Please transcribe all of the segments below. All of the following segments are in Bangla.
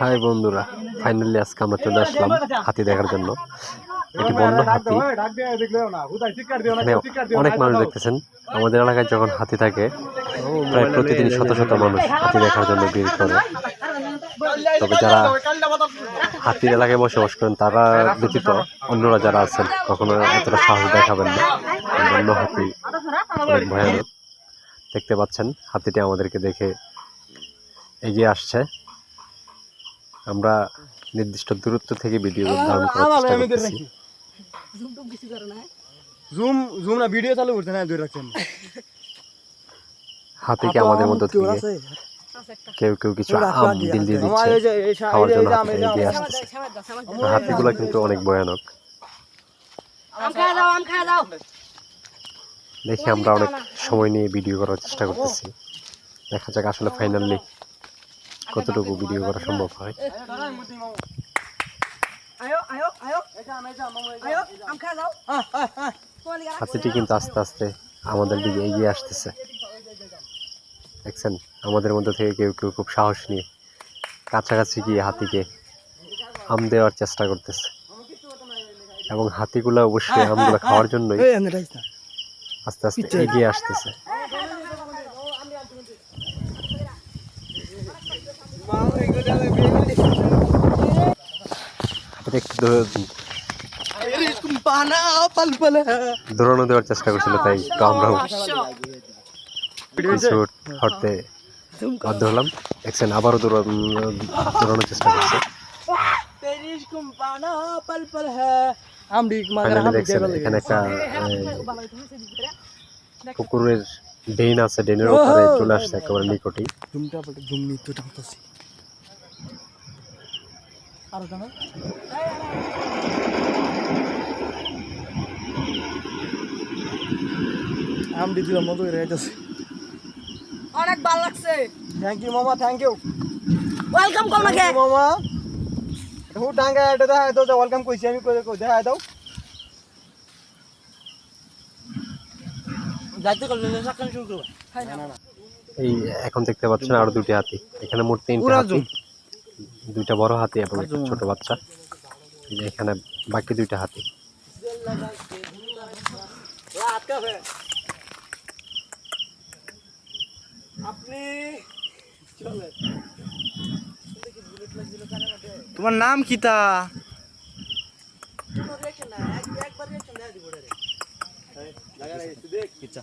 হাই বন্ধুরা ফাইনালি আজকে আমরা চলে আসলাম হাতি দেখার জন্য। এটি বন্য হাতি। অনেক মানুষ দেখতেছেন। আমাদের এলাকায় যখন হাতি থাকে, প্রায় প্রতিদিন শত শত মানুষ হাতি দেখার জন্য ভিড় করে। তবে যারা হাতির এলাকায় বসবাস করেন, তারা ব্যতীত অন্যরা যারা আছেন, কখনো এতটা সাহস দেখাবেন না। বন্য হাতি অনেক ভয়ানক। দেখতে পাচ্ছেন, হাতিটি আমাদেরকে দেখে এগিয়ে আসছে। আমরা নির্দিষ্ট দূরত্ব থেকে ভিডিও ধারণ করার চেষ্টা করতেছি। জুম জুম না ভিডিও চালু করতে না দূরে রাখছেন হাতিকে আমাদের মধ্যে থেকে কেউ কেউ কিছু আম দিল দিয়ে দিচ্ছে খাওয়ার জন্য এগিয়ে আসতেছে। হাতিগুলো কিন্তু অনেক ভয়ানক। দেখে আমরা অনেক সময় নিয়ে ভিডিও করার চেষ্টা করতেছি। দেখা যাক আসলে ফাইনালি কতটুকু ভিডিও করা সম্ভব হয়? হাতিটি কিন্তু আস্তে আস্তে আমাদের দিকে এগিয়ে আসতেছে। দেখছেন? আমাদের মধ্যে থেকে কেউ কেউ খুব সাহস নিয়ে কাছাকাছি গিয়ে হাতিকে আম দেওয়ার চেষ্টা করতেছে। এবং হাতিগুলো অবশ্যই আমগুলো খাওয়ার জন্যই আস্তে আস্তে এগিয়ে আসতেছে। দৌড়ানো দেওয়ার চেষ্টা করছিল তাই একটু আমরাও কিছু বাধ্য হলাম। দেখছেন আবারও দৌড়ানোর চেষ্টা করছে। এখানে একটা পুকুরের ড্রেন আছে ড্রেনের উপরে চলে আসছে একেবারে নিকটেই জুমটা পড়ে জুম নি তো টামতাছি আর কেন আমডি দিলাম মতো যাচ্ছে অনেক ভালো লাগছে। থ্যাংক ইউ মামা থ্যাংক ইউ ওয়েলকাম কম লাগে মামা। হু টাঙ্গা এটা দেখা দাও ওয়েলকাম কইছি আমি কই দেখা দাও। যাইতে করলে শুরু করব। এই এখন দেখতে পাচ্ছেন আরও দুটি হাতি। এখানে মোট তিনটা হাতি। দুইটা বড় হাতি এবং একটা ছোট বাচ্চা। এই যে এখানে বাকি দুইটা হাতি। তোমার নাম কিতা পিচ্চা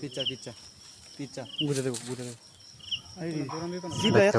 পিচ্চা পিচ্চা পিচ্চা বুঝে দেবো বুঝে দেবো। এত